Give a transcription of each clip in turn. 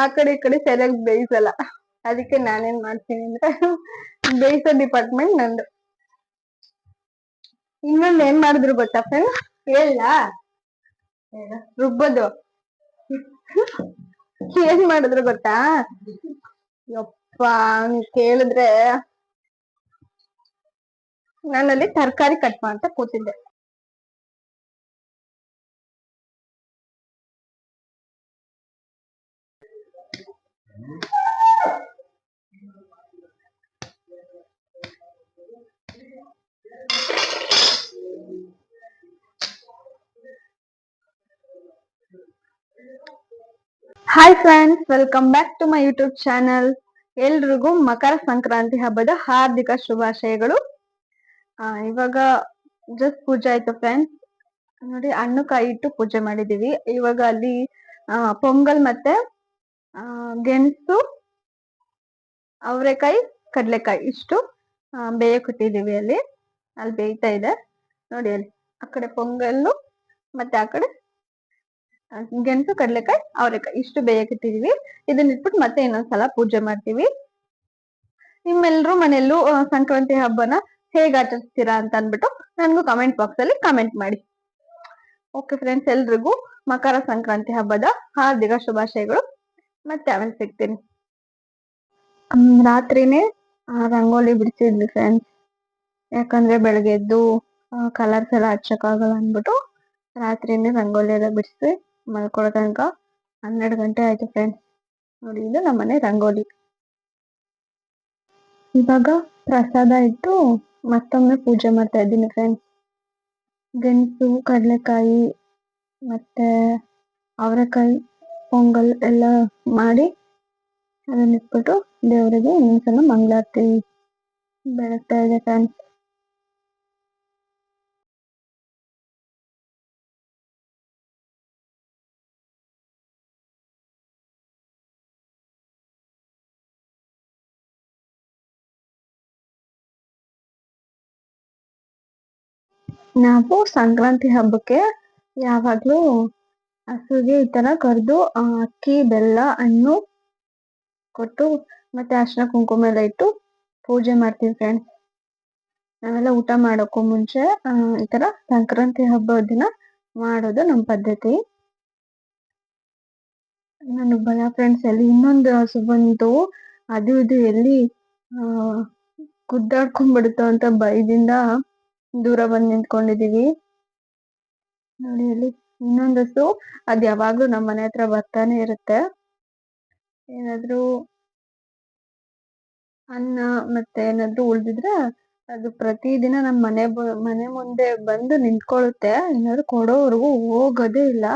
ಆ ಕಡೆ ಈ ಕಡೆ ಸರಿಯಾಗಿ ಬೇಯಿಸಲ್ಲ. ಅದಕ್ಕೆ ನಾನೇನ್ ಮಾಡ್ತೀನಿ ಅಂದ್ರೆ ಬೇಯಿಸೋ ಡಿಪಾರ್ಟ್ಮೆಂಟ್ ನಂದು. ಇನ್ನೊಂದ್ ಏನ್ ಮಾಡಿದ್ರು ಗೊತ್ತಾ ಫ್ರೆಂಡ್ ಹೇಳ. ರುಬ್ಬೋದು. ಏನ್ ಮಾಡಿದ್ರು ಗೊತ್ತಾ? ಯಪ್ಪ ಕೇಳಿದ್ರೆ ನಾನಲ್ಲಿ ತರಕಾರಿ ಕಟ್ ಮಾಡ್ತಾ ಕೂತಿದ್ದೆ. Hi friends welcome back to my YouTube channel ಎಲ್ರಿಗೂ ಮಕರ ಸಂಕ್ರಾಂತಿ ಹಬ್ಬದ ಹಾರ್ದಿಕ ಶುಭಾಶಯಗಳು. ಇವಾಗ ಜಸ್ಟ್ ಪೂಜೆ ಆಯ್ತು ಫ್ರೆಂಡ್ಸ್ ನೋಡಿ, ಹಣ್ಣು ಕಾಯಿ ಇಟ್ಟು ಪೂಜೆ ಮಾಡಿದೀವಿ. ಇವಾಗ ಅಲ್ಲಿ ಪೊಂಗಲ್ ಮತ್ತೆ ಗೆಣಸು, ಅವರೆಕಾಯಿ, ಕಡಲೆಕಾಯಿ, ಇಷ್ಟು ಬೇಯಕೊಟ್ಟಿದ್ದೀವಿ ಅಲ್ಲಿ. ಅಲ್ಲಿ ಬೇಯ್ತಾ ಇದೆ. ನೋಡಿ ಅಲ್ಲಿ, ಆ ಕಡೆ ಪೊಂಗಲ್ಲು, ಮತ್ತೆ ಆ ಕಡೆ ಗೆಣಸು, ಕಡ್ಲೆಕಾಯಿ, ಅವರೆಕಾಯಿ, ಇಷ್ಟು ಬೇಯಕಿಟ್ಟಿದೀವಿ ಇದನ್ನ ಇಟ್ಬಿಟ್ಟು ಮತ್ತೆ ಇನ್ನೊಂದ್ಸಲ ಪೂಜೆ ಮಾಡ್ತೀವಿ. ನಿಮ್ಮೆಲ್ಲರೂ ಮನೆಯಲ್ಲೂ ಸಂಕ್ರಾಂತಿ ಹಬ್ಬನ ಹೇಗ್ ಆಚರಿಸ್ತೀರಾ ಅಂತ ಅನ್ಬಿಟ್ಟು ನನ್ಗೂ ಕಮೆಂಟ್ ಬಾಕ್ಸ್ ಅಲ್ಲಿ ಕಮೆಂಟ್ ಮಾಡಿ. ಓಕೆ ಫ್ರೆಂಡ್ಸ್ ಎಲ್ರಿಗೂ ಮಕರ ಸಂಕ್ರಾಂತಿ ಹಬ್ಬದ ಹಾರ್ದಿಕ ಶುಭಾಶಯಗಳು. ಮತ್ತೆ ಆಮೇಲೆ ಸಿಗ್ತೀನಿ. ರಾತ್ರಿನೇ ರಂಗೋಲಿ ಬಿಡಿಸಿದ್ವಿ ಫ್ರೆಂಡ್ಸ್ ಯಾಕಂದ್ರೆ ಬೆಳಗ್ಗೆ ಎದ್ದು ಕಲರ್ಸ್ ಎಲ್ಲ ಹಚ್ಚಕ್ಕಾಗಲ್ಲ ಅಂದ್ಬಿಟ್ಟು, ರಾತ್ರಿನೇ ರಂಗೋಲಿ ಎಲ್ಲ ಬಿಡಿಸಿ, ಮಲ್ಕೊಳ್ಳೋ ತನಕ ಹನ್ನೆರಡು ಗಂಟೆ ಆಯ್ತು ಫ್ರೆಂಡ್ಸ್ ನೋಡಿ, ಇದು ನಮ್ಮನೆ ರಂಗೋಲಿ. ಇವಾಗ ಪ್ರಸಾದ ಇಟ್ಟು ಮತ್ತೊಮ್ಮೆ ಪೂಜೆ ಮಾಡ್ತಾ ಇದ್ದೀನಿ ಫ್ರೆಂಡ್ಸ್ ಗೆಣಸು, ಕಡಲೆಕಾಯಿ, ಮತ್ತೆ ಅವರೆಕಾಯಿ. ಪೊಂಗಲ್ ಎಲ್ಲ ಮಾಡಿ ಅದನ್ನ ಇಟ್ಬಿಟ್ಟು ದೇವರಿಗೆ ಇನ್ನೊಂದ್ಸಲ ಮಂಗಳಾರತಿ ಬೆಳಗ್ತಾ ಇದೆ ಫ್ರೆಂಡ್ಸ್ ನಾವು ಸಂಕ್ರಾಂತಿ ಹಬ್ಬಕ್ಕೆ ಯಾವಾಗ್ಲೂ ಹಸುಗೆ ಈ ತರ ಕರೆದು ಅಕ್ಕಿ, ಬೆಲ್ಲ ಹಣ್ಣು ಕೊಟ್ಟು, ಮತ್ತೆ ಅರ್ಶಿನ ಕುಂಕುಮ ಎಲ್ಲ ಇಟ್ಟು ಪೂಜೆ ಮಾಡ್ತೀವಿ ಫ್ರೆಂಡ್ಸ್ ನಾವೆಲ್ಲ ಊಟ ಮಾಡೋಕ್ಕೂ ಮುಂಚೆ ಈ ತರ ಸಂಕ್ರಾಂತಿ ಹಬ್ಬದ ದಿನ ಮಾಡೋದು ನಮ್ಮ ಪದ್ಧತಿ. ನಾನು ಭಯ ಫ್ರೆಂಡ್ಸ್ ಎಲ್ಲಿ ಇನ್ನೊಂದು ಹಸು ಬಂತು ಅದು, ಇದು ಎಲ್ಲಿ, ಆ, ಗುದ್ದಾಡ್ಕೊಂಡ್ಬಿಡುತ್ತೋ ಅಂತ ಭಯದಿಂದ ದೂರ ಬಂದು ನಿಂತ್ಕೊಂಡಿದೀವಿ. ನೋಡಿ ಅಲ್ಲಿ ಇನ್ನೊಂದಷ್ಟು ಅದ್ ಯಾವಾಗ್ಲೂ ನಮ್ಮ ಮನೆ ಹತ್ರ ಬರ್ತಾನೆ ಇರುತ್ತೆ. ಏನಾದ್ರೂ ಅನ್ನ ಮತ್ತೆ ಏನಾದ್ರು ಉಳ್ದಿದ್ರೆ ಅದು ಪ್ರತಿದಿನ ನಮ್ ಮನೆ ಬ- ಮನೆ ಮುಂದೆ ಬಂದು ನಿಂತ್ಕೊಳ್ಳುತ್ತೆ. ಏನಾದ್ರು ಕೊಡೋವರೆಗೂ ಹೋಗೋದೇ ಇಲ್ಲ.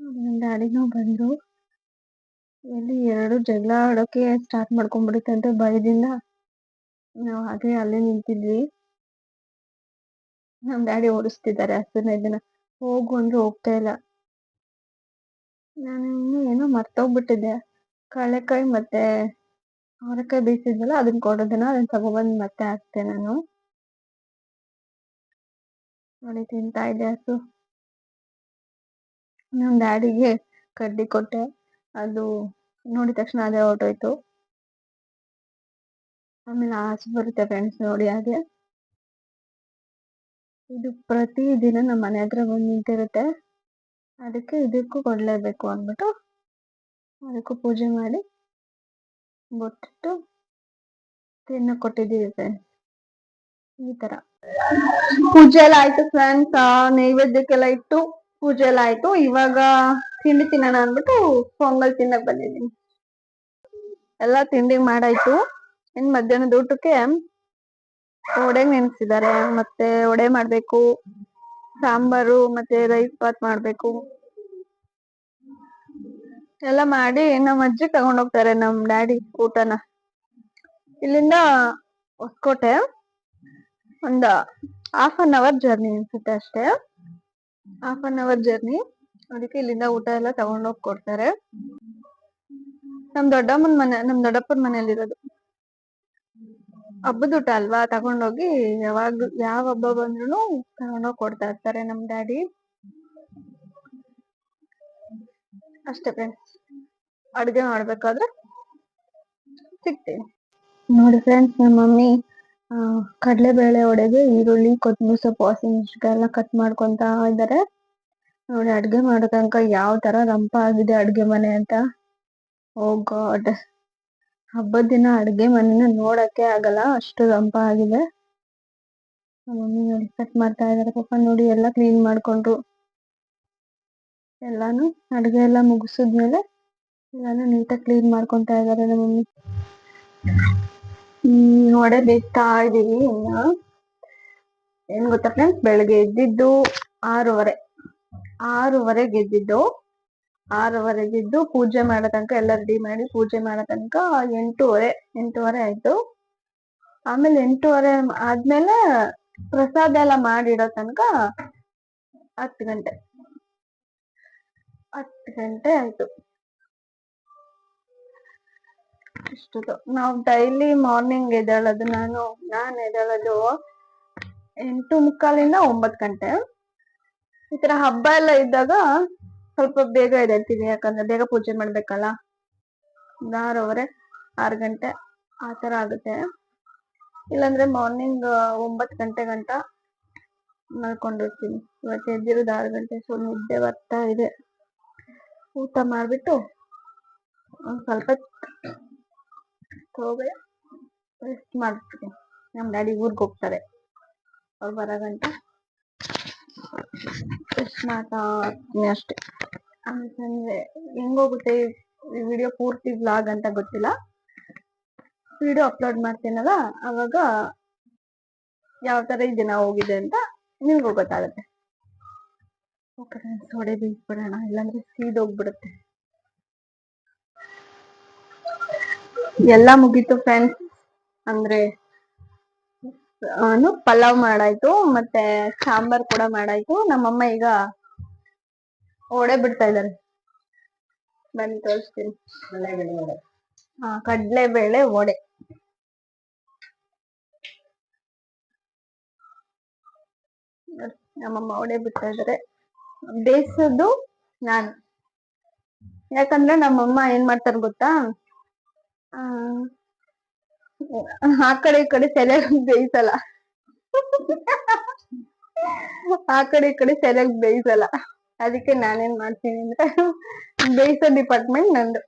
ನಮ್ ಡ್ಯಾಡಿನೂ ಬಂದ್ರು ಎಲ್ಲಿ ಎರಡು ಜಗಳ ಆಡೋಕೆ ಸ್ಟಾರ್ಟ್ ಮಾಡ್ಕೊಂಡ್ಬಿಡುತ್ತೆ ಅಂತ ಭಯದಿಂದ ನಾವ್ ಹಾಗೆ ಅಲ್ಲೇ ನಿಂತಿದ್ವಿ. ನಮ್ ಡ್ಯಾಡಿ ಓಡಿಸ್ತಿದ್ದಾರೆ ಹಸುನ ಇದನ್ನ ಹೋಗು ಅಂದ್ರೆ ಹೋಗ್ತಾ ಇಲ್ಲ. ನಾನು ಇನ್ನೂ ಏನೋ ಮರ್ತೋಗ್ಬಿಟ್ಟಿದ್ದೆ. ಕಳೆಕಾಯಿ ಮತ್ತೆ ಅವರೆಕಾಯಿ ಬೇಯಿಸಿದ್ವಲ್ಲ, ಅದನ್ನ ಕೊಡೋದನ್ನ ಅದನ್ನ ತಗೊಬಂದು ಮತ್ತೆ ಹಾಕ್ತೆ ನಾನು. ನೋಡಿ, ತಿಂತಾ ಇದೆ ಹಸು. ಡ್ಯಾಡಿಗೆ ಕಡ್ಡಿ ಕೊಟ್ಟೆ. ಅದು ನೋಡಿದ ತಕ್ಷಣ ಅದೇ ಹೊರಟೋಯ್ತು. ಆಮೇಲೆ ಆ ಹಸು ಬರುತ್ತೆ ಫ್ರೆಂಡ್ಸ್ ನೋಡಿ ಹಾಗೆ. ಇದು ಪ್ರತಿ ದಿನ ನಮ್ಮ ಮನೆ ಹತ್ರ ಬಂದು ನಿಂತಿರುತ್ತೆ. ಅದಕ್ಕೆ ಇದಕ್ಕೂ ಕೊಡಲೇಬೇಕು ಅಂದ್ಬಿಟ್ಟು ಅದಕ್ಕೂ ಪೂಜೆ ಮಾಡಿ ಬೊಟ್ಟಿಟ್ಟು ತಿನ್ನ ಕೊಟ್ಟಿದ್ದೀವಿ ಫ್ರೆಂಡ್ಸ್ ಈ ತರ. ಪೂಜೆ ಎಲ್ಲ ಆಯ್ತು ಫ್ರೆಂಡ್ಸ್ ನೈವೇದ್ಯಕ್ಕೆಲ್ಲ ಇಟ್ಟು ಪೂಜೆ ಎಲ್ಲ ಆಯ್ತು. ಇವಾಗ ತಿಂಡಿ ತಿನ್ನೋಣ ಅಂದ್ಬಿಟ್ಟು ಪೊಂಗಲ್ ತಿನ್ನಕ್ ಬಂದಿದ್ದೀನಿ. ಎಲ್ಲ ತಿಂಡಿ ಮಾಡಾಯ್ತು. ಇನ್ ಮಧ್ಯಾಹ್ನದ ಊಟಕ್ಕೆ ವಡೆ ನೆನ್ಸಿದ್ದಾರೆ ಮತ್ತೆ ಒಡೆ ಮಾಡ್ಬೇಕು, ಸಾಂಬಾರು, ಮತ್ತೆ ರೈಸ್ ಬಾತ್ ಮಾಡ್ಬೇಕು. ಎಲ್ಲ ಮಾಡಿ ನಮ್ಮ ಅಜ್ಜಿ ತಗೊಂಡ್ ಹೋಗ್ತಾರೆ ನಮ್ ಡ್ಯಾಡಿ ಊಟನ. ಇಲ್ಲಿಂದ ಹೊಸಕೋಟೆ, ಒಂದ ಹಾಫ್ ಅನ್ ಅವರ್ ಜರ್ನಿ ಅನ್ಸುತ್ತೆ ಅಷ್ಟೇ. ಹಾಫ್ ಅನ್ ಅವರ್ ಜರ್ನಿ ಅದಕ್ಕೆ ಇಲ್ಲಿಂದ ಊಟ ಎಲ್ಲ ತಗೊಂಡೋಗಿ ಕೊಡ್ತಾರೆ. ನಮ್ ದೊಡ್ಡಮ್ಮನ ಮನೆ, ನಮ್ ದೊಡ್ಡಪ್ಪನ ಮನೇಲಿರೋದು ಹಬ್ಬದ ಊಟ ಅಲ್ವಾ? ತಗೊಂಡೋಗಿ ಯಾವಾಗ, ಯಾವ ಹಬ್ಬ ಬಂದ್ರು ತಗೊಂಡೋಗಿ ಕೊಡ್ತಾ ಇರ್ತಾರೆ ನಮ್ ಡ್ಯಾಡಿ. ಅಷ್ಟೇ ಫ್ರೆಂಡ್ಸ್ ಅಡ್ಗೆ ಮಾಡ್ಬೇಕಾದ್ರೆ ಸಿಗ್ತೀನಿ. ನೋಡಿ ಫ್ರೆಂಡ್ಸ್ ನಮ್ಮ ಮಮ್ಮಿ ಕಡಲೆಬೇಳೆ ವಡೆಗೆ ಈರುಳ್ಳಿ ಕೊತ್ತಂಬರಿ ಸೊಪ್ಪು ಹಸಿಮೆಣಸಿನ್ಕಾಯಿ ಕಟ್ ಮಾಡ್ಕೊಂತ ಇದ್ದಾರೆ ನೋಡಿ ಅಡ್ಗೆ ಮಾಡೋ ತನಕ ಯಾವ ತರ ರಂಪ ಆಗಿದೆ ಅಡ್ಗೆ ಮನೆ ಅಂತ. ಓ ಗಾಡ್ ಹಬ್ಬದ ದಿನ ಅಡುಗೆ ಮನೆನ ನೋಡಕ್ಕೆ ಆಗಲ್ಲ, ಅಷ್ಟು ತಂಪ ಆಗಿದೆ. ಮಮ್ಮಿ ನೋಡಿ ಕಟ್ ಮಾಡ್ತಾ ಇದ್ದಾರೆ ಪಾಪ ನೋಡಿ ಎಲ್ಲ ಕ್ಲೀನ್ ಮಾಡ್ಕೊಂಡ್ರು. ಎಲ್ಲಾನು ಅಡುಗೆ ಎಲ್ಲ ಮುಗಿಸಿದ್ಮೇಲೆ ಎಲ್ಲಾನು ನೀಟಾಗಿ ಕ್ಲೀನ್ ಮಾಡ್ಕೊತಾ ಇದ್ದಾರೆ ನಮ್ಮ ಮಮ್ಮಿ. ಹ್ಮ್ ಬೇಯ್ತಾ ಏನು ಇನ್ನ. ಏನ್ ಗೊತ್ತಾ ಫ್ರೆಂಡ್ಸ್ ಬೆಳಗ್ಗೆ ಎದ್ದಿದ್ದು ಆರೂವರೆ. ಆರೂವರೆಗೆ ಎದ್ದಿದ್ದು. ಆರೂವರೆಗೆ ಎದ್ದು ಪೂಜೆ ಮಾಡೋ ತನಕ ಎಲ್ಲ ರೆಡಿ ಮಾಡಿ ಪೂಜೆ ಮಾಡೋ ತನಕ ಎಂಟೂವರೆ ಎಂಟೂವರೆ ಆಯ್ತು. ಆಮೇಲೆ ಎಂಟೂವರೆ ಆದ್ಮೇಲೆ ಪ್ರಸಾದ ಎಲ್ಲ ಮಾಡಿಡೋ ತನಕ ಹತ್ತು ಗಂಟೆ. ಹತ್ತು ಗಂಟೆ ಆಯ್ತು. ಇಷ್ಟು ನಾವು ಡೈಲಿ ಮಾರ್ನಿಂಗ್ ಎದ್ದೇಳೋದು, ನಾನು ನಾನು ಎದ್ದೇಳೋದು ಎಂಟು ಮುಕ್ಕಾಲಿಂದ ಒಂಬತ್ತು ಗಂಟೆ. ಈ ತರ ಹಬ್ಬ ಎಲ್ಲ ಇದ್ದಾಗ ಸ್ವಲ್ಪ ಬೇಗ ಎದ್ದೇಳ್ತೀವಿ ಯಾಕಂದ್ರೆ ಬೇಗ ಪೂಜೆ ಮಾಡ್ಬೇಕಲ್ಲ. ಆರೂವರೆ, ಆರು ಗಂಟೆ, ಆ ಥರ ಆಗುತ್ತೆ. ಇಲ್ಲಾಂದ್ರೆ ಮಾರ್ನಿಂಗ್ ಒಂಬತ್ತು ಗಂಟೆ ಗಂಟ ಮಲ್ಕೊಂಡಿರ್ತೀನಿ. ಇವತ್ತು ಎದ್ದಿರೋದು ಆರು ಗಂಟೆ ಸೊ ನಿದ್ದೆ ಬರ್ತಾ ಇದೆ. ಊಟ ಮಾಡಿಬಿಟ್ಟು ಒಂದು ಸ್ವಲ್ಪ ಹೋಗಿ ರೆಸ್ಟ್ ಮಾಡ್ತೀನಿ. ನಮ್ಮ ಡ್ಯಾಡಿ ಊರಿಗೆ ಹೋಗ್ತಾರೆ. ಅವ್ರು ಬರೋ ಗಂಟ. ರೆಸ್ಟ್ ಮಾಡ್ತಾ ಇರ್ತೀನಿ ಅಷ್ಟೇ. ಅಂತಂದ್ರೆ ಹೆಂಗೋಗುತ್ತೆ ಈ ವಿಡಿಯೋ ಪೂರ್ತಿ ವ್ಲಾಗ್ ಅಂತ ಗೊತ್ತಿಲ್ಲ. ವಿಡಿಯೋ ಅಪ್ಲೋಡ್ ಮಾಡ್ತೀನಲ್ಲ, ಅವಾಗ ಯಾವ ತರ ಈ ದಿನ ಹೋಗಿದೆ ಅಂತ ನಿಮಗೂ ಗೊತ್ತಾಗುತ್ತೆ. ಓಕೆ ಇಲ್ಲಾಂದ್ರೆ ಬೀಸ್ಬಿಡೋಣ ಇಲ್ಲಾಂದ್ರೆ ಸೀದೋಗ್ಬಿಡುತ್ತೆ ಎಲ್ಲ ಮುಗೀತು ಫ್ರೆಂಡ್ಸ್ ಅಂದ್ರೆ ಪಲಾವ್ ಮಾಡಾಯ್ತು ಮತ್ತೆ ಸಾಂಬಾರ್ ಕೂಡ ಮಾಡಾಯ್ತು. ನಮ್ಮಮ್ಮ ಈಗ ಒಡೆ ಬಿಡ್ತಾ ಇದ್ದಾರೆ ಬನ್ನಿ ತೋರಿಸ್ತೀನಿ. ಹಾ ಕಡ್ಲೆಬೇಳೆ ವಡೆ. ನೋಡ್, ನಮ್ಮಮ್ಮ ಒಡೆ ಬಿಡ್ತಾ ಇದ್ದಾರೆ ಬೇಯಿಸೋದು ನಾನು. ಯಾಕಂದ್ರೆ ನಮ್ಮಮ್ಮ ಏನ್ ಮಾಡ್ತಾರ ಗೊತ್ತಾ? ಆ ಕಡೆ ಈ ಕಡೆ ತಲೆ ಬೇಯಿಸಲ್ಲ. ಆ ಕಡೆ ಈ ಕಡೆ ಸರಿಯಾಗಿ ಬೇಯಿಸಲ್ಲ. ಅದಕ್ಕೆ ನಾನೇನ್ ಮಾಡ್ತೀನಿ ಅಂದ್ರೆ ಬೇಯಿಸೋ ಡಿಪಾರ್ಟ್ಮೆಂಟ್ ನಂದು.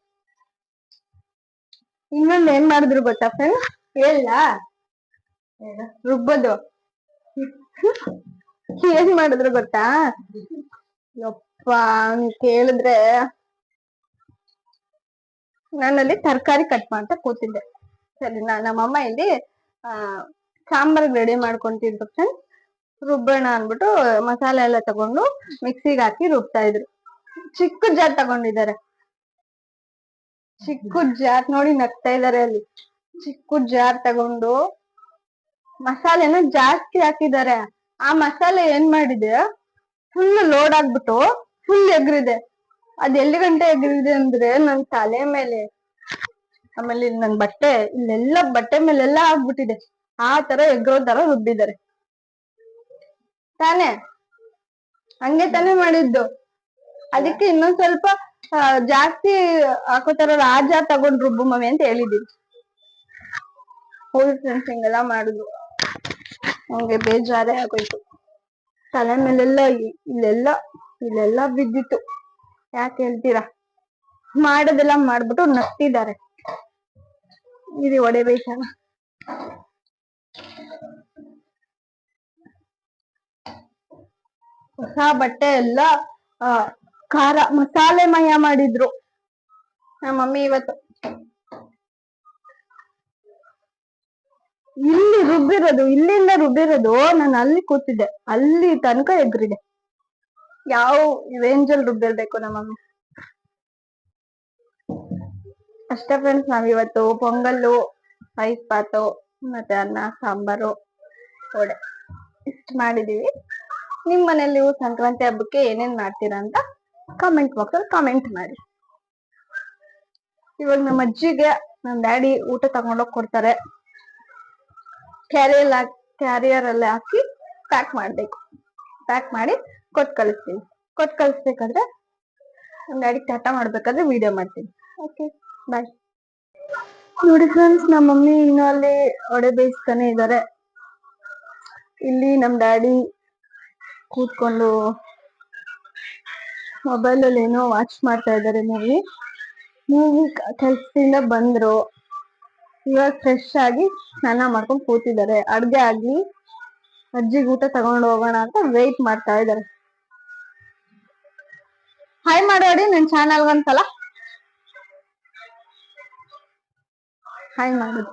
ಇನ್ನೊಂದ್ ಏನ್ ಮಾಡಿದ್ರು ಗೊತ್ತಾ ಫ್ರೆಂಡ್ ಹೇಳ. ರುಬ್ಬೋದು. ಏನ್ ಮಾಡಿದ್ರು ಗೊತ್ತಾ? ಯಪ್ಪ ಕೇಳಿದ್ರೆ ನಾನಲ್ಲಿ ತರಕಾರಿ ಕಟ್ ಮಾಡ್ತಾ ಕೂತಿದ್ದೆ. ಸರಿ ನಮ್ಮಮ್ಮ ಇಲ್ಲಿ, ಆ, ಸಾಂಬಾರ್ ರೆಡಿ ಮಾಡ್ಕೊಂತಿದ್ರು ತಕ್ಷಣ ರುಬ್ಬೋಣ ಅಂದ್ಬಿಟ್ಟು ಮಸಾಲೆ ಎಲ್ಲ ತಗೊಂಡು ಮಿಕ್ಸಿಗೆ ಹಾಕಿ ರುಬ್ತಾ ಇದ್ರು. ಚಿಕ್ಕ ಜಾರ್ ತಗೊಂಡಿದ್ದಾರೆ. ಚಿಕ್ಕ ಜಾರ್ ನೋಡಿ ನಗ್ತಾ ಇದಾರೆ ಅಲ್ಲಿ. ಚಿಕ್ಕ ಜಾರ್ ತಗೊಂಡು ಮಸಾಲೆನ ಜಾಸ್ತಿ ಹಾಕಿದ್ದಾರೆ. ಆ ಮಸಾಲೆ ಏನ್ ಮಾಡಿದೆ? ಫುಲ್ ಲೋಡ್ ಆಗ್ಬಿಟ್ಟು ಫುಲ್ ಎಗ್ರಿದೆ. ಅದ್ ಎಲ್ಲಿ ಗಂಟೆ ಎಗ್ರಿದೆ ಅಂದ್ರೆ ನನ್ ತಲೆ ಮೇಲೆ. ಆಮೇಲೆ ನನ್ ಬಟ್ಟೆ, ಇಲ್ಲೆಲ್ಲ ಬಟ್ಟೆ ಮೇಲೆಲ್ಲ ಆಗ್ಬಿಟ್ಟಿದೆ. ಆ ತರ ಎಗ್ರೋ ತರ ರುಬ್ಬಿದ್ದಾರೆ. ತಾನೇ? ಹಂಗೆ ತಾನೇ ಮಾಡಿದ್ದು. ಅದಕ್ಕೆ ಇನ್ನೊಂದ್ ಸ್ವಲ್ಪ ಜಾಸ್ತಿ ಹಾಕೋತಾರ ರಾಜ ತಗೊಂಡ್ ರುಬ್ಬು ಮಮ್ಮಿ ಅಂತ ಹೇಳಿದೀನಿ ಹೋಲ್ ಫ್ರೆಂಡ್ಸ್ ಹಿಂಗೆಲ್ಲ ಮಾಡಿದ್ರು ಹಂಗೆ ಬೇಜಾರೇ ಆಗೋಯ್ತು. ತಲೆ ಮೇಲೆಲ್ಲ ಇಲ್ಲೆಲ್ಲ ಇಲ್ಲೆಲ್ಲ ಬಿದ್ದಿತ್ತು. ಯಾಕೆ ಹೇಳ್ತೀರಾ? ಮಾಡೋದೆಲ್ಲ ಮಾಡ್ಬಿಟ್ಟು ನಗ್ತಿದ್ದಾರೆ. ಇದು ಬೇಯಿಸೋಣ ಹೊಸ ಬಟ್ಟೆ ಎಲ್ಲ ಖಾರ ಮಸಾಲೆ ಮಯ ಮಾಡಿದ್ರು. ನಮ್ಮ ಮಮ್ಮಿ ಇವತ್ತು. ಇಲ್ಲಿ ರುಬ್ಬಿರೋದು, ಇಲ್ಲಿಂದ ರುಬ್ಬಿರೋದು, ನಾನು ಅಲ್ಲಿ ಕೂತಿದ್ದೆ. ಅಲ್ಲಿ ತನಕ ಎಗ್ರಿದೆ. ಯಾವ ರೇಂಜಲ್ಲಿ ರುಬ್ಬಿರ್ಬೇಕು ನಮ್ಮ ಅಷ್ಟೇ ಫ್ರೆಂಡ್ಸ್ ನಾವಿವತ್ತು ಪೊಂಗಲ್ಲು ಐಸ್ ಬಾತು ಮತ್ತೆ ಅನ್ನ, ಸಾಂಬಾರು, ವಡೆ ಇಷ್ಟು ಮಾಡಿದೀವಿ. ನಿಮ್ ಮನೇಲಿ ನೀವು ಸಂಕ್ರಾಂತಿ ಹಬ್ಬಕ್ಕೆ ಏನೇನ್ ಮಾಡ್ತೀರಾ ಅಂತ ಕಾಮೆಂಟ್ ಬಾಕ್ಸ್ ಅಲ್ಲಿ ಕಾಮೆಂಟ್ ಮಾಡಿ. ಇವಾಗ ನಮ್ಮ ಅಜ್ಜಿಗೆ ನಮ್ ಡ್ಯಾಡಿ ಊಟ ತಗೊಂಡೋಗ್ ಕೊಡ್ತಾರೆ. ಕ್ಯಾರಿಯಲ್ ಕ್ಯಾರಿಯರ್ ಅಲ್ಲಿ ಹಾಕಿ ಪ್ಯಾಕ್ ಮಾಡ್ಬೇಕು. ಪ್ಯಾಕ್ ಮಾಡಿ ಕೊಟ್ಟು ಕಳಿಸ್ತೀನಿ. ಕೊಟ್ಟು ಕಳಿಸ್ಬೇಕಾದ್ರೆ ನಮ್ ಡ್ಯಾಡಿ ಟಾಟಾ ಮಾಡ್ಬೇಕಾದ್ರೆ ವಿಡಿಯೋ ಮಾಡ್ತೀನಿ. ಓಕೆ ಬಾಯ್ ನೋಡಿ ಫ್ರೆಂಡ್ಸ್ ನಮ್ಮ ಮಮ್ಮಿ ಇನ್ನು ಅಲ್ಲಿ ಒಡೆ ಬೇಯಿಸ್ತಾನೆ ಇದ್ದಾರೆ ಇಲ್ಲಿ ನಮ್ ಡ್ಯಾಡಿ ಕೂತ್ಕೊಂಡು ಮೊಬೈಲ್ ಅಲ್ಲಿ ಏನೋ ವಾಚ್ ಮಾಡ್ತಾ ಇದ್ದಾರೆ ಮೂವಿ ಮೂವಿ ಕೆಲ್ಸದಿಂದ ಬಂದ್ರು. ಇವಾಗ ಫ್ರೆಶ್ ಆಗಿ ಸ್ನಾನ ಮಾಡ್ಕೊಂಡು ಕೂತಿದ್ದಾರೆ. ಅಡ್ಗೆ ಆಗ್ಲಿ, ಅಜ್ಜಿಗೆ ಊಟ ತಗೊಂಡು ಹೋಗೋಣ ಅಂತ ವೇಟ್ ಮಾಡ್ತಾ ಇದ್ದಾರೆ ಹಾಯ್ ಮಾಡೋಡಿ ನನ್ ಚಾನಲ್ ಹಾಯ್ ಮಾಡುದು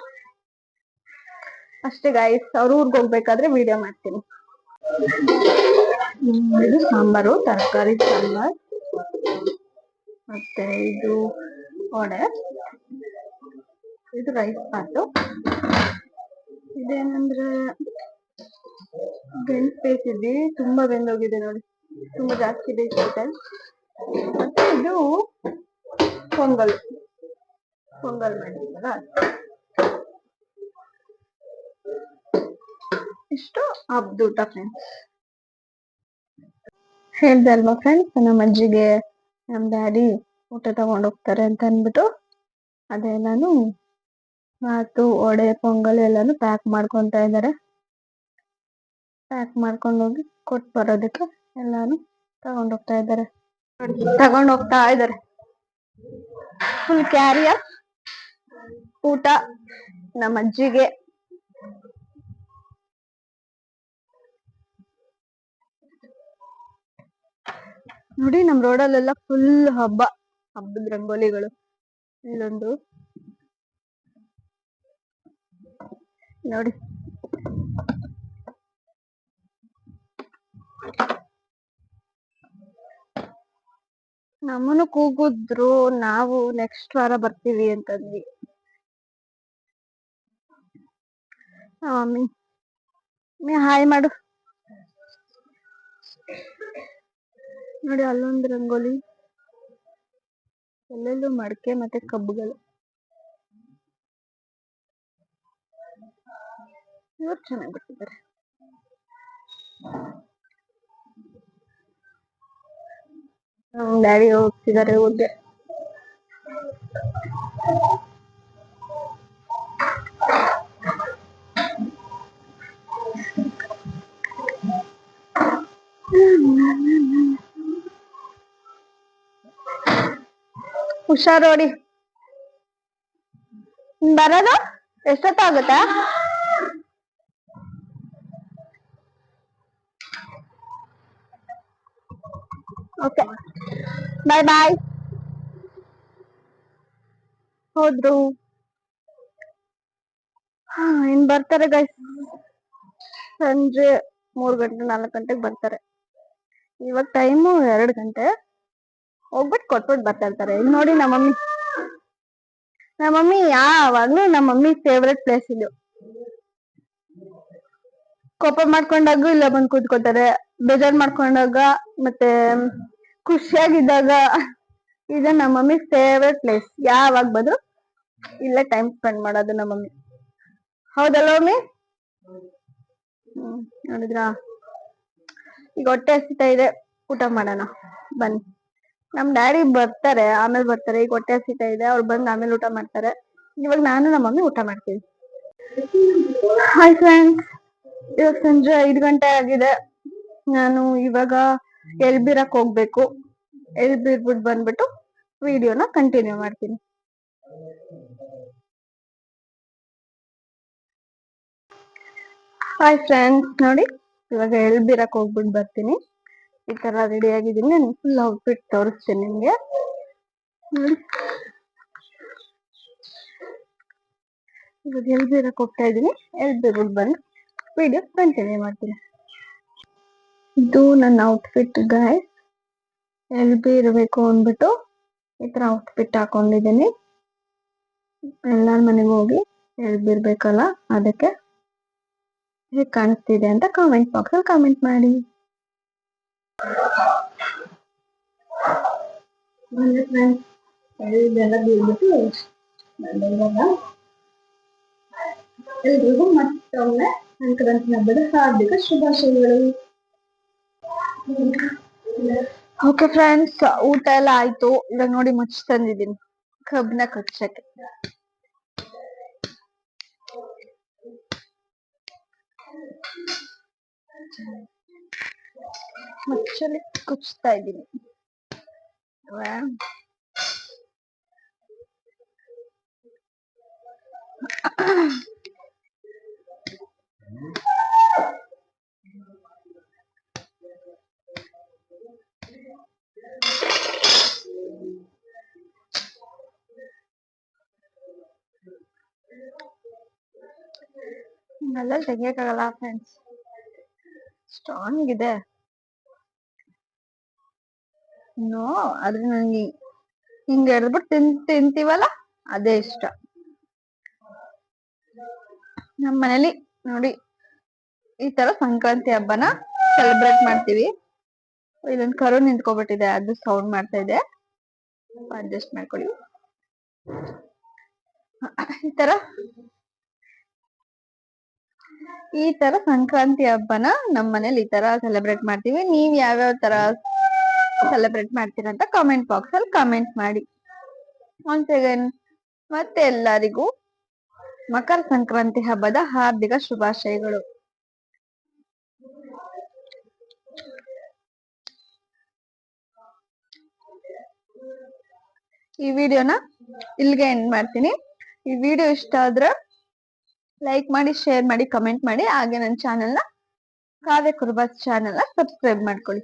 ಅಷ್ಟೇ ಗಾಯ್ಸ್ ಅವ್ರ ಊರ್ಗ್ ಹೋಗ್ಬೇಕಾದ್ರೆ ವಿಡಿಯೋ ಮಾಡ್ತೀನಿ. ಇದು ಸಾಂಬಾರು, ತರಕಾರಿ ಸಾಂಬಾರ್. ಮತ್ತೆ ಇದು ವಡೆ. ಇದು ರೈಸ್ ಪಾತು ಇದೇನಂದ್ರೆ ಗೆಣಸ್ ಬೇಯಿಸಿದ್ವಿ ತುಂಬಾ ಬೆಂದೋಗಿದೆ ನೋಡಿ. ತುಂಬಾ ಜಾಸ್ತಿ ಬೇಯಿಸಿದೆ ಮತ್ತೆ ಇದು, ಪೊಂಗಲ್. ಪೊಂಗಲ್ ಮಾಡಿದ್ವಲ್ಲ ಇಷ್ಟು ಹಬ್ದು ಫ್ರೆಂಡ್ಸ್ ಹೇಳ್ದೆ ಅಲ್ವಾ ಫ್ರೆಂಡ್ಸ್ ನಮ್ಮ ಅಜ್ಜಿಗೆ ನಮ್ಮ ಡ್ಯಾಡಿ ಊಟ ತಗೊಂಡ್ ಹೋಗ್ತಾರೆ ಅಂತ ಅನ್ಬಿಟ್ಟು ಅದೆಲ್ಲಾನು ಮಾತು ವಡೆ, ಪೊಂಗಲ್ ಎಲ್ಲಾನು ಪ್ಯಾಕ್ ಮಾಡ್ಕೊಂತ ಇದಾರೆ ಪ್ಯಾಕ್ ಮಾಡ್ಕೊಂಡು ಹೋಗಿ ಕೊಟ್ಟು ಬರೋದಕ್ಕೆ ಎಲ್ಲಾನು ತಗೊಂಡ್ ಹೋಗ್ತಾ ಇದ್ದಾರೆ. ತಗೊಂಡ್ ಹೋಗ್ತಾ ಇದಾರೆ ಫುಲ್ ಕ್ಯಾರಿಯರ್ ಊಟ ನಮ್ಮ ಅಜ್ಜಿಗೆ. ನೋಡಿ ನಮ್ ರೋಡಲ್ಲೆಲ್ಲ ಫುಲ್ ಹಬ್ಬ, ಹಬ್ಬದ ರಂಗೋಲಿಗಳು, ಇಲ್ಲೊಂದು. ನೋಡಿ. ನಮ್ಮನ್ನು ಕೂಗುದ್ರು, ನಾವು ನೆಕ್ಸ್ಟ್ ವಾರ ಬರ್ತೀವಿ ಅಂತಂದ್ವಿ. ಮಮ್ಮಿ ಹಾಯ್ ಮಾಡು. ನೋಡಿ ಅಲ್ಲೊಂದು ರಂಗೋಲಿ. ಎಲ್ಲೆಲ್ಲೂ ಮಡಕೆ ಮತ್ತೆ ಕಬ್ಬುಗಳು. ಇವ್ರು ಚೆನ್ನಾಗಿ ಬಿಟ್ಟಿದ್ದಾರೆ. ಡ್ಯಾಡಿ ಹೋಗ್ತಿದ್ದಾರೆ ಊರಿಗೆ. ಹುಷಾರ್ ನೋಡಿ. ಬರೋದು? ಎಷ್ಟೊತ್ತಾಗುತ್ತೆ? ಓಕೆ. ಬಾಯ್ ಬಾಯ್ ಹೋದ್ರು. ಇನ್ ಬರ್ತಾರೆ ಗೈಸ್ ಸಂಜೆ ಮೂರ್ ಗಂಟೆ ನಾಲ್ಕು ಗಂಟೆಗೆ ಬರ್ತಾರೆ. ಇವಾಗ ಟೈಮು ಎರಡ್ ಗಂಟೆ. ಹೋಗ್ಬಿಟ್ಟು ಕೊಟ್ಬಿಟ್ಟು ಬರ್ತಾ ಇರ್ತಾರೆ ಇಲ್ಲಿ ನೋಡಿ ನಮ್ಮ ಮಮ್ಮಿ ನಮ್ಮ ಮಮ್ಮಿ ಯಾವಾಗ್ಲೂ ನಮ್ಮ ಮಮ್ಮಿ ಫೇವ್ರೆಟ್ ಪ್ಲೇಸ್ ಇದು. ಕೋಪ ಮಾಡ್ಕೊಂಡಾಗ ಇಲ್ಲ ಬಂದ್ ಕೂತ್ಕೋತಾರೆ ಬೇಜಾರ್ ಮಾಡ್ಕೊಂಡಾಗ ಮತ್ತೆ ಖುಷಿಯಾಗಿದ್ದಾಗ ಇದು ನಮ್ಮ ಮಮ್ಮಿ ಫೇವ್ರೆಟ್ ಪ್ಲೇಸ್ ಯಾವಾಗ ಬಂದ್ರು ಇಲ್ಲೇ ಟೈಮ್ ಸ್ಪೆಂಡ್ ಮಾಡೋದು ನಮ್ಮ ಮಮ್ಮಿ ಹೌದಲ್ಲ ಮಮ್ಮಿ ನೋಡಿದ್ರಾ? ಈಗ ಹೊಟ್ಟೆ ಹಸಿತಾ ಇದೆ. ಊಟ ಮಾಡೋಣ. ಬನ್ನಿ. ನಮ್ ಡ್ಯಾಡಿ ಬರ್ತಾರೆ, ಆಮೇಲೆ ಬರ್ತಾರೆ ಈಗ ಹೊಟ್ಟೆ ಹಸಿತಾ ಇದೆ ಅವ್ರು ಬಂದ್ ಆಮೇಲೆ ಊಟ ಮಾಡ್ತಾರೆ. ಇವಾಗ ನಾನು ನಮ್ಮ ಮಮ್ಮಿ ಊಟ ಮಾಡ್ತೀವಿ. ಹಾಯ್ ಫ್ರೆಂಡ್ಸ್ ಇವಾಗ ಸಂಜೆ ಐದು ಗಂಟೆ ಆಗಿದೆ. ನಾನು ಇವಾಗ ಎಲ್ಬಿರಕ್ ಹೋಗ್ಬೇಕು. ಎಲ್ಬಿರ್ಬಿಟ್ಟು ಬಂದ್ಬಿಟ್ಟು ವಿಡಿಯೋನ ಕಂಟಿನ್ಯೂ ಮಾಡ್ತೀನಿ. ಹಾಯ್ ಫ್ರೆಂಡ್ಸ್ ನೋಡಿ ಇವಾಗ ಎಲ್ಬಿರಕ್ ಹೋಗ್ಬಿಟ್ಟು ಬರ್ತೀನಿ. ಈ ತರ ರೆಡಿ ಆಗಿದ್ದೀನಿ. ನಾನು ಫುಲ್ ಔಟ್ಫಿಟ್ ತೋರಿಸ್ತೀನಿ ನಿಮ್ಗೆ ನೋಡಿ ಇವಾಗ ಎಲ್ಬಿರಕ್ ಕೊಡ್ತಾ ಇದ್ದೀನಿ. ಎಲ್ಬಿರ್ಬಿಟ್ಟು ಬಂದು ವಿಡಿಯೋ ಕಂಟಿನ್ಯೂ ಮಾಡ್ತೀನಿ. ಇದು ನನ್ನ ಔಟ್ಫಿಟ್ ಗಾಯ್ ಎಲ್ ಬಿ ಇರಬೇಕು ಅಂದ್ಬಿಟ್ಟು ಈ ತರ ಔಟ್ಫಿಟ್ ಹಾಕೊಂಡಿದ್ದೀನಿ. ಎಲ್ಲಾರ ಮನೆಗೆ ಹೋಗಿ ಎಲ್ ಬಿ ಇರ್ಬೇಕಲ್ಲ, ಅದಕ್ಕೆ ಹೇಗೆ ಕಾಣಿಸ್ತಿದೆ ಅಂತ ಕಾಮೆಂಟ್ ಬಾಕ್ಸ್ ಅಲ್ಲಿ ಕಾಮೆಂಟ್ ಮಾಡಿ. ಎಲ್ಲ ಬೀಳ್ಬಿಟ್ಟು ಎಲ್ರಿಗೂ ಮತ್ತೊಮ್ಮೆ ಸಂಕ್ರಾಂತಿ ಹಬ್ಬದ ಹಾರ್ದಿಕ ಶುಭಾಶಯಗಳು ಓಕೆ ಫ್ರೆಂಡ್ಸ್ ಊಟ ಎಲ್ಲ ಆಯ್ತು. ಇವಾಗ ನೋಡಿ ಮುಚ್ಚಿ ತಂದಿದ್ದೀನಿ. ಕಬ್ನ ಕಚ್ಚಕ್ಕೆ. ಮುಚ್ಚಲಿ ಕುಚ್ತಾ ಇದ್ದೀನಿ ವಾ. ಹಿಂಗೆಲ್ಲ ತೆಗಿಯಕ್ಕಾಗಲ್ಲ ಫ್ರೆಂಡ್ಸ್ ಸ್ಟ್ರಾಂಗ್ ಇದೆ ನೋ ಆದ್ರೆ ನಂಗೆ ಹಿಂಗ ಎಡ್ಬಿಟ್ಟು ತಿನ್, ತಿಂತೀವಲ್ಲ? ಅದೇ ಇಷ್ಟ. ನಮ್ಮ ಮನೇಲಿ ನೋಡಿ, ಈ ತರ ಸಂಕ್ರಾಂತಿ ಹಬ್ಬನ ಸೆಲೆಬ್ರೇಟ್ ಮಾಡ್ತೀವಿ. ಇದೊಂದು ಕರು ನಿಂತ್ಕೊಬಿಟ್ಟಿದೆ, ಅದು ಸೌಂಡ್ ಮಾಡ್ತಾ ಇದೆ ಅಡ್ಜಸ್ಟ್ ಮಾಡ್ಕೊಳ್ಳಿ. ಈ ತರ ಈ ತರ ಸಂಕ್ರಾಂತಿ ಹಬ್ಬನ ನಮ್ಮ ಮನೇಲಿ ಈ ತರ ಸೆಲೆಬ್ರೇಟ್ ಮಾಡ್ತೀವಿ. ನೀವ್ ಯಾವ್ಯಾವ ತರ ಸೆಲೆಬ್ರೇಟ್ ಮಾಡ್ತೀರಾ ಅಂತ ಕಾಮೆಂಟ್ ಬಾಕ್ಸ್ ಅಲ್ಲಿ ಕಾಮೆಂಟ್ ಮಾಡಿ. ಒನ್ಸ್ ಮತ್ತೆ ಎಲ್ಲರಿಗೂ ಮಕರ ಸಂಕ್ರಾಂತಿ ಹಬ್ಬದ ಹಾರ್ದಿಕ ಶುಭಾಶಯಗಳು. ಈ ವಿಡಿಯೋನ ಇಲ್ಲಿಗೆ ಎಂಡ್ ಮಾಡ್ತೀನಿ. ಈ ವಿಡಿಯೋ ಇಷ್ಟ ಆದ್ರೆ ಲೈಕ್ ಮಾಡಿ ಶೇರ್ ಮಾಡಿ ಕಮೆಂಟ್ ಮಾಡಿ. ಹಾಗೆ ನನ್ನ ಚಾನೆಲ್ನ ಕಾವ್ಯ ಕುರುಬಾ ಚಾನೆಲ್ನ ಸಬ್ಸ್ಕ್ರೈಬ್ ಮಾಡ್ಕೊಳ್ಳಿ.